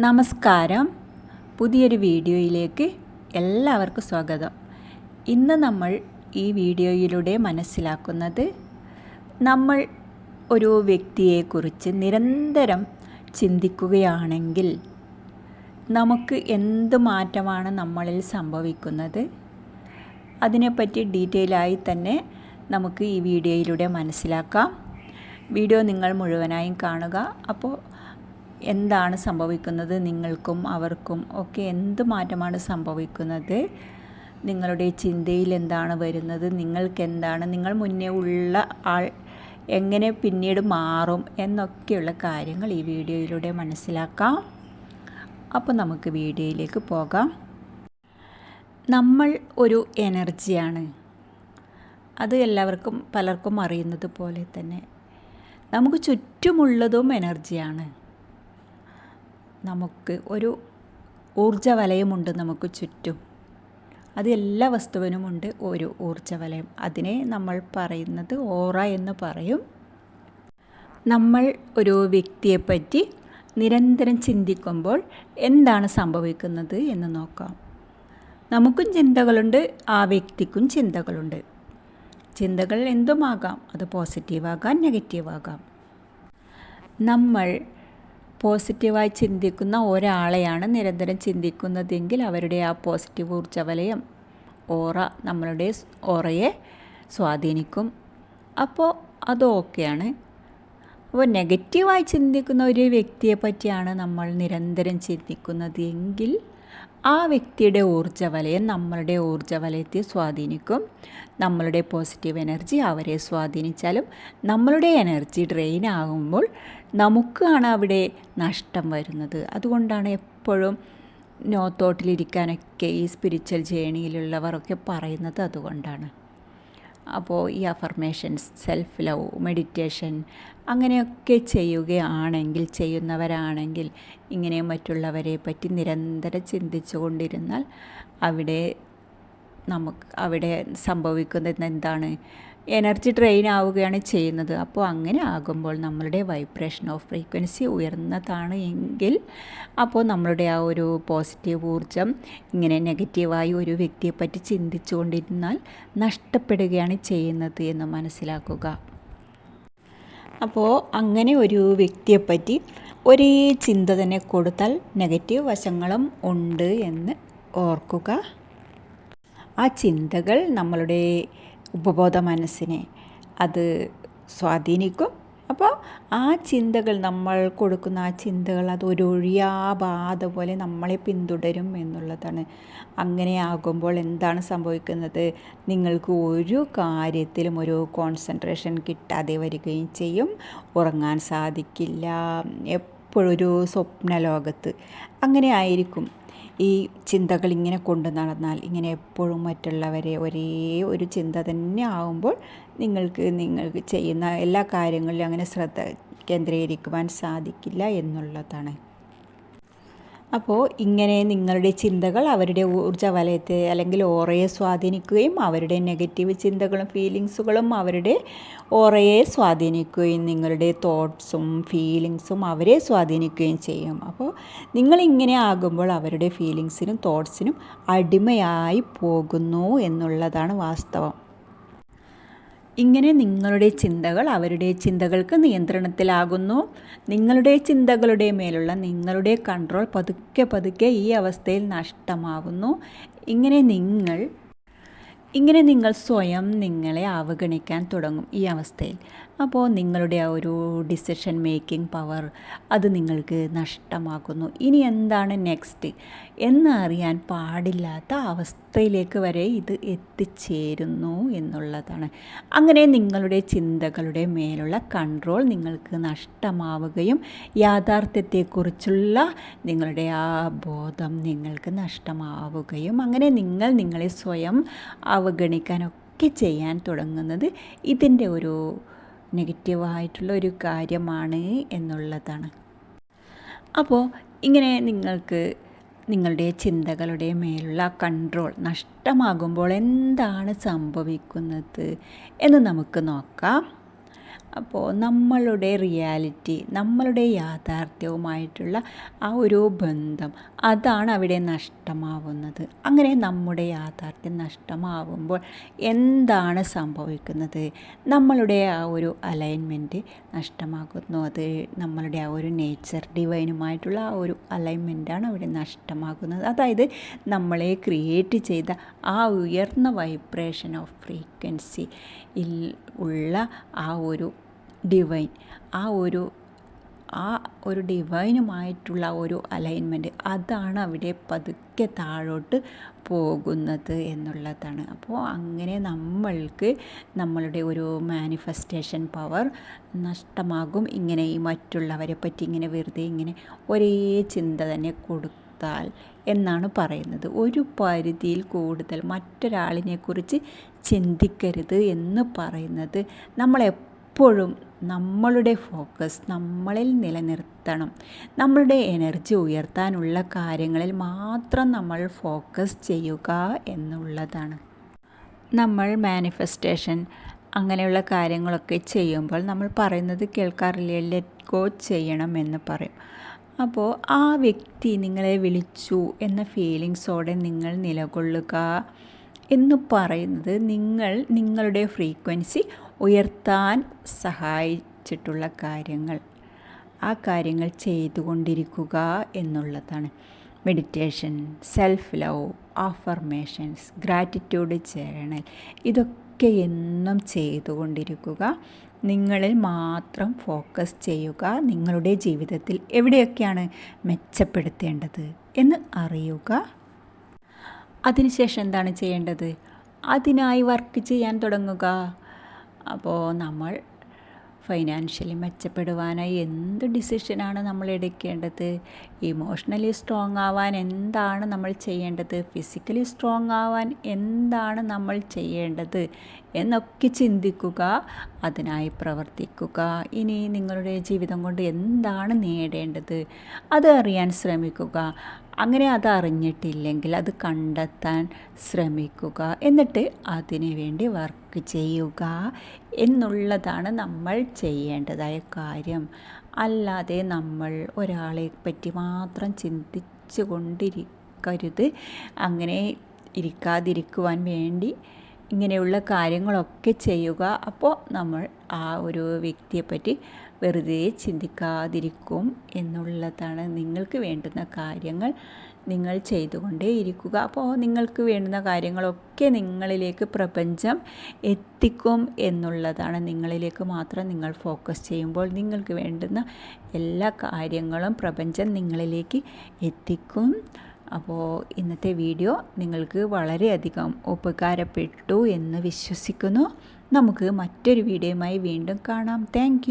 നമസ്കാരം. പുതിയൊരു വീഡിയോയിലേക്ക് എല്ലാവർക്കും സ്വാഗതം. ഇന്ന് നമ്മൾ ഈ വീഡിയോയിലൂടെ മനസ്സിലാക്കുന്നത് നമ്മൾ ഒരു വ്യക്തിയെക്കുറിച്ച് നിരന്തരം ചിന്തിക്കുകയാണെങ്കിൽ നമുക്ക് എന്ത് മാറ്റമാണ് നമ്മളിൽ സംഭവിക്കുന്നത്? അതിനെപ്പറ്റി ഡീറ്റെയിൽ ആയി തന്നെ നമുക്ക് ഈ വീഡിയോയിലൂടെ മനസ്സിലാക്കാം. വീഡിയോ നിങ്ങൾ മുഴുവനായും കാണുക. അപ്പോൾ എന്താണ് സംഭവിക്കുന്നത് നിങ്ങൾക്കും അവർക്കും ഒക്കെ എന്ത് മാറ്റമാണ് സംഭവിക്കുന്നത്? നിങ്ങളുടെ ചിന്തയിൽ എന്താണ് വരുന്നത്? നിങ്ങൾക്ക് എന്താണ് നിങ്ങൾ മുന്നേ ഉള്ള ആൾ എങ്ങനെ പിന്നീട് മാറും? എന്നൊക്കെയുള്ള കാര്യങ്ങൾ ഈ വീഡിയോയിലൂടെ മനസ്സിലാക്കാം. അപ്പോൾ നമുക്ക് വീഡിയോയിലേക്ക് പോകാം. നമ്മൾ ഒരു എനർജിയാണ്. അത് എല്ലാവർക്കും പലർക്കും അറിയുന്നത് പോലെ തന്നെ. നമുക്ക് ചുറ്റുമുള്ളതും എനർജിയാണ്. നമുക്ക് ഒരു ഊർജവലയമുണ്ട് നമുക്ക് ചുറ്റും. അത് എല്ലാ വസ്തുവിനുമുണ്ട് ഒരു ഊർജവലയം. അതിനെ നമ്മൾ പറയുന്നത് ഓറ എന്ന് പറയും. നമ്മൾ ഒരു വ്യക്തിയെപ്പറ്റി നിരന്തരം ചിന്തിക്കുമ്പോൾ എന്താണ് സംഭവിക്കുന്നത് എന്ന് നോക്കാം. നമുക്കും ചിന്തകളുണ്ട് ആ വ്യക്തിക്കും ചിന്തകളുണ്ട്. ചിന്തകൾ എന്തുമാകാം? അത് പോസിറ്റീവാകാം നെഗറ്റീവാകാം. നമ്മൾ പോസിറ്റീവായി ചിന്തിക്കുന്ന ഒരാളെയാണ് നിരന്തരം ചിന്തിക്കുന്നതെങ്കിൽ അവരുടെ ആ പോസിറ്റീവ് ഊർജവലയം ഓറ നമ്മളുടെ ഓറയെ സ്വാധീനിക്കും. അപ്പോൾ അത് ഓക്കെയാണ്. അപ്പോൾ നെഗറ്റീവായി ചിന്തിക്കുന്ന ഒരു വ്യക്തിയെ പറ്റിയാണ് നമ്മൾ നിരന്തരം ചിന്തിക്കുന്നത് എങ്കിൽ ആ വ്യക്തിയുടെ ഊർജ വലയം നമ്മളുടെ ഊർജ വലയത്തെ സ്വാധീനിക്കും. നമ്മളുടെ പോസിറ്റീവ് എനർജി അവരെ സ്വാധീനിച്ചാലും നമ്മളുടെ എനർജി ഡ്രെയിൻ ആകുമ്പോൾ നമുക്കാണ് അവിടെ നഷ്ടം വരുന്നത്. അതുകൊണ്ടാണ് എപ്പോഴും നോ തോട്ടിലിരിക്കാനൊക്കെ ഈ സ്പിരിച്വൽ ജേണിയിലുള്ളവരൊക്കെ പറയുന്നത് അതുകൊണ്ടാണ്. അപ്പോൾ ഈ അഫർമേഷൻസ് സെൽഫ് ലവ് മെഡിറ്റേഷൻ അങ്ങനെയൊക്കെ ചെയ്യുകയാണെങ്കിൽ ചെയ്യുന്നവരാണെങ്കിൽ ഇങ്ങനെ മറ്റുള്ളവരെ പറ്റി നിരന്തരം ചിന്തിച്ചു കൊണ്ടിരുന്നാൽ അവിടെ നമുക്ക് അവിടെ സംഭവിക്കുന്നത് എന്താണ്? എനർജി ഡ്രെയിൻ ആവുകയാണ് ചെയ്യുന്നത്. അപ്പോൾ അങ്ങനെ ആകുമ്പോൾ നമ്മളുടെ വൈബ്രേഷൻ ഓഫ് ഫ്രീക്വൻസി ഉയർന്നതാണ് എങ്കിൽ അപ്പോൾ നമ്മളുടെ ആ ഒരു പോസിറ്റീവ് ഊർജം ഇങ്ങനെ നെഗറ്റീവായി ഒരു വ്യക്തിയെപ്പറ്റി ചിന്തിച്ചു കൊണ്ടിരുന്നാൽ നഷ്ടപ്പെടുകയാണ് ചെയ്യുന്നത് എന്ന് മനസ്സിലാക്കുക. അപ്പോൾ അങ്ങനെ ഒരു വ്യക്തിയെപ്പറ്റി ഒരേ ചിന്ത തന്നെ കൊടുത്താൽ നെഗറ്റീവ് വശങ്ങളും ഉണ്ട് എന്ന് ഓർക്കുക. ആ ചിന്തകൾ നമ്മളുടെ ഉപബോധ മനസ്സിനെ അത് സ്വാധീനിക്കും. അപ്പോൾ ആ ചിന്തകൾ നമ്മൾ കൊടുക്കുന്ന ആ ചിന്തകൾ അത് ഒരു ഒഴിയാപാതെ പോലെ നമ്മളെ പിന്തുടരും എന്നുള്ളതാണ്. അങ്ങനെ ആകുമ്പോൾ എന്താണ് സംഭവിക്കുന്നത്? നിങ്ങൾക്ക് ഒരു കാര്യത്തിലും ഒരു കോൺസെൻട്രേഷൻ കിട്ടാതെ വരികയും ചെയ്യും. ഉറങ്ങാൻ സാധിക്കില്ല. എപ്പോഴൊരു സ്വപ്ന ലോകത്ത് അങ്ങനെ ആയിരിക്കും. ഈ ചിന്തകൾ ഇങ്ങനെ കൊണ്ടു നടന്നാൽ ഇങ്ങനെ എപ്പോഴും മറ്റുള്ളവരെ ഒരേ ഒരു ചിന്ത തന്നെ ആകുമ്പോൾ നിങ്ങൾക്ക് നിങ്ങൾക്ക് ചെയ്യുന്ന എല്ലാ കാര്യങ്ങളിലും അങ്ങനെ ശ്രദ്ധ കേന്ദ്രീകരിക്കുവാൻ സാധിക്കില്ല എന്നുള്ളതാണ്. അപ്പോൾ ഇങ്ങനെ നിങ്ങളുടെ ചിന്തകൾ അവരുടെ ഊർജ വലയത്തെ അല്ലെങ്കിൽ ഓറയെ സ്വാധീനിക്കുകയും അവരുടെ നെഗറ്റീവ് ചിന്തകളും ഫീലിങ്സുകളും അവരുടെ ഓറയെ സ്വാധീനിക്കുകയും നിങ്ങളുടെ തോട്ട്സും ഫീലിങ്സും അവരെ സ്വാധീനിക്കുകയും ചെയ്യും. അപ്പോൾ നിങ്ങളിങ്ങനെ ആകുമ്പോൾ അവരുടെ ഫീലിങ്സിനും തോട്ട്സിനും അടിമയായി പോകുന്നു എന്നുള്ളതാണ് വാസ്തവം. ഇങ്ങനെ നിങ്ങളുടെ ചിന്തകൾ അവരുടെ ചിന്തകൾക്ക് നിയന്ത്രണത്തിലാകുന്നു. നിങ്ങളുടെ ചിന്തകളുടെ മേലുള്ള നിങ്ങളുടെ കൺട്രോൾ പതുക്കെ പതുക്കെ ഈ അവസ്ഥയിൽ നഷ്ടമാകുന്നു. ഇങ്ങനെ നിങ്ങൾ ഇങ്ങനെ നിങ്ങൾ സ്വയം നിങ്ങളെ അവഗണിക്കാൻ തുടങ്ങും ഈ അവസ്ഥയിൽ. അപ്പോൾ നിങ്ങളുടെ ആ ഒരു ഡിസിഷൻ മേക്കിംഗ് പവർ അത് നിങ്ങൾക്ക് നഷ്ടമാക്കുന്നു ഇനി എന്താണ് നെക്സ്റ്റ് എന്നറിയാൻ പാടില്ലാത്ത അവസ്ഥയിലേക്ക് വരെ ഇത് എത്തിച്ചേരുന്നു എന്നുള്ളതാണ്. അങ്ങനെ നിങ്ങളുടെ ചിന്തകളുടെ മേലുള്ള കൺട്രോൾ നിങ്ങൾക്ക് നഷ്ടമാവുകയും യാഥാർത്ഥ്യത്തെക്കുറിച്ചുള്ള നിങ്ങളുടെ ആ ബോധം നിങ്ങൾക്ക് നഷ്ടമാവുകയും അങ്ങനെ നിങ്ങൾ നിങ്ങളെ സ്വയം അവഗണിക്കാനൊക്കെ ചെയ്യാൻ തുടങ്ങുന്നത് ഇതിന്റെ ഒരു നെഗറ്റീവായിട്ടുള്ള ഒരു കാര്യമാണ് എന്നുള്ളതാണ്. അപ്പോൾ ഇങ്ങനെ നിങ്ങൾക്ക് നിങ്ങളുടെ ചിന്തകളുടെ മേലുള്ള കൺട്രോൾ നഷ്ടമാകുമ്പോൾ എന്താണ് സംഭവിക്കുന്നത് എന്ന് നമുക്ക് നോക്കാം. അപ്പോൾ നമ്മളുടെ റിയാലിറ്റി നമ്മളുടെ യാഥാർത്ഥ്യവുമായിട്ടുള്ള ആ ഒരു ബന്ധം അതാണ് അവിടെ നഷ്ടമാവുന്നത്. അങ്ങനെ നമ്മുടെ യാഥാർത്ഥ്യം നഷ്ടമാവുമ്പോൾ എന്താണ് സംഭവിക്കുന്നത്? നമ്മളുടെ ആ ഒരു അലൈൻമെന്റ് നഷ്ടമാകുന്നു. അത് നമ്മളുടെ ആ ഒരു നേച്ചർ ഡിവൈനുമായിട്ടുള്ള ആ ഒരു അലൈൻമെന്റാണ് അവിടെ നഷ്ടമാകുന്നത്. അതായത് നമ്മളെ ക്രിയേറ്റ് ചെയ്ത ആ ഉയർന്ന വൈബ്രേഷൻ ഓഫ് ഫ്രീക്വൻസി ഉള്ള ആ ഒരു ഡിവൈൻ ആ ഒരു ആ ഒരു ഡിവൈനുമായിട്ടുള്ള ഒരു അലൈൻമെന്റ് അതാണ് അവിടെ പതുക്കെ താഴോട്ട് പോകുന്നത് എന്നുള്ളതാണ്. അപ്പോൾ അങ്ങനെ നമ്മൾക്ക് നമ്മളുടെ ഒരു മാനിഫെസ്റ്റേഷൻ പവർ നഷ്ടമാകും. ഇങ്ങനെ ഈ മറ്റുള്ളവരെ പറ്റി ഇങ്ങനെ വെറുതെ ഇങ്ങനെ ഒരേ ചിന്ത തന്നെ കൊടുത്താൽ എന്നാണ് പറയുന്നത്. ഒരു പരിധിയിൽ കൂടുതൽ മറ്റൊരാളിനെക്കുറിച്ച് ചിന്തിക്കരുത് എന്ന് പറയുന്നത് നമ്മളെപ്പോഴും നമ്മളുടെ ഫോക്കസ് നമ്മളിൽ നിലനിർത്തണം. നമ്മളുടെ എനർജി ഉയർത്താനുള്ള കാര്യങ്ങളിൽ മാത്രം നമ്മൾ ഫോക്കസ് ചെയ്യുക എന്നുള്ളതാണ്. നമ്മൾ മാനിഫെസ്റ്റേഷൻ അങ്ങനെയുള്ള കാര്യങ്ങളൊക്കെ ചെയ്യുമ്പോൾ നമ്മൾ പറയുന്നത് കേൾക്കാറില്ല? ലെറ്റ് ഗോ ചെയ്യണം എന്ന് പറയും. അപ്പോൾ ആ വ്യക്തി നിങ്ങളെ വിളിച്ചു എന്ന ഫീലിങ്സോടെ നിങ്ങൾ നിലകൊള്ളുക എന്ന് പറയുന്നത് നിങ്ങൾ നിങ്ങളുടെ ഫ്രീക്വൻസി ഉയർത്താൻ സഹായിച്ചിട്ടുള്ള കാര്യങ്ങൾ. ആ കാര്യങ്ങൾ ചെയ്തുകൊണ്ടിരിക്കുക എന്നുള്ളതാണ്. Meditation self love affirmations gratitude journal ഇതൊക്കെ എന്നും ചെയ്തുകൊണ്ടിരിക്കുക. നിങ്ങളിൽ മാത്രം ഫോക്കസ് ചെയ്യുക. നിങ്ങളുടെ ജീവിതത്തിൽ എവിടെയൊക്കെയാണ് മെച്ചപ്പെടുത്തേണ്ടത് എന്ന് അറിയുക. അതിനുശേഷം എന്താണ് ചെയ്യേണ്ടത്? അതിനായി വർക്ക് ചെയ്യാൻ തുടങ്ങുക. അപ്പോൾ നമ്മൾ ഫൈനാൻഷ്യലി മെച്ചപ്പെടുവാനായി എന്ത് ഡിസിഷനാണ് നമ്മൾ എടുക്കേണ്ടത്? ഇമോഷണലി സ്ട്രോങ് ആവാൻ എന്താണ് നമ്മൾ ചെയ്യേണ്ടത്? ഫിസിക്കലി സ്ട്രോങ് ആവാൻ എന്താണ് നമ്മൾ ചെയ്യേണ്ടത്? എന്നൊക്കെ ചിന്തിക്കുക അതിനായി പ്രവർത്തിക്കുക. ഇനി നിങ്ങളുടെ ജീവിതം കൊണ്ട് എന്താണ് നേടേണ്ടത്? അത് അറിയാൻ ശ്രമിക്കുക. അങ്ങനെ അത് അറിഞ്ഞിട്ടില്ലെങ്കിൽ അത് കണ്ടെത്താൻ ശ്രമിക്കുക. എന്നിട്ട് അതിനു വേണ്ടി വർക്ക് ചെയ്യുക എന്നുള്ളതാണ് നമ്മൾ ചെയ്യേണ്ടതായ കാര്യം. അല്ലാതെ നമ്മൾ ഒരാളെ പറ്റി മാത്രം ചിന്തിച്ചു കൊണ്ടിരിക്കരുത്. അങ്ങനെ ഇരിക്കാതിരിക്കുവാൻ വേണ്ടി ഇങ്ങനെയുള്ള കാര്യങ്ങളൊക്കെ ചെയ്യുക. അപ്പോൾ നമ്മൾ ആ ഒരു വ്യക്തിയെപ്പറ്റി വെറുതെ ചിന്തിക്കാതിരിക്കും എന്നുള്ളതാണ് നിങ്ങൾക്ക് വേണ്ടുന്ന കാര്യങ്ങൾ നിങ്ങൾ ചെയ്തുകൊണ്ടേ ഇരിക്കുക അപ്പോൾ നിങ്ങൾക്ക് വേണ്ടുന്ന കാര്യങ്ങളൊക്കെ നിങ്ങളിലേക്ക് പ്രപഞ്ചം എത്തിക്കും എന്നുള്ളതാണ് നിങ്ങളിലേക്ക് മാത്രം നിങ്ങൾ ഫോക്കസ് ചെയ്യുമ്പോൾ നിങ്ങൾക്ക് വേണ്ടുന്ന എല്ലാ കാര്യങ്ങളും പ്രപഞ്ചം നിങ്ങളിലേക്ക് എത്തിക്കും. അപ്പോൾ ഇന്നത്തെ വീഡിയോ നിങ്ങൾക്ക് വളരെയധികം ഉപകാരപ്പെട്ടു എന്ന് വിശ്വസിക്കുന്നു. നമുക്ക് മറ്റൊരു വീഡിയോയുമായി വീണ്ടും കാണാം. താങ്ക്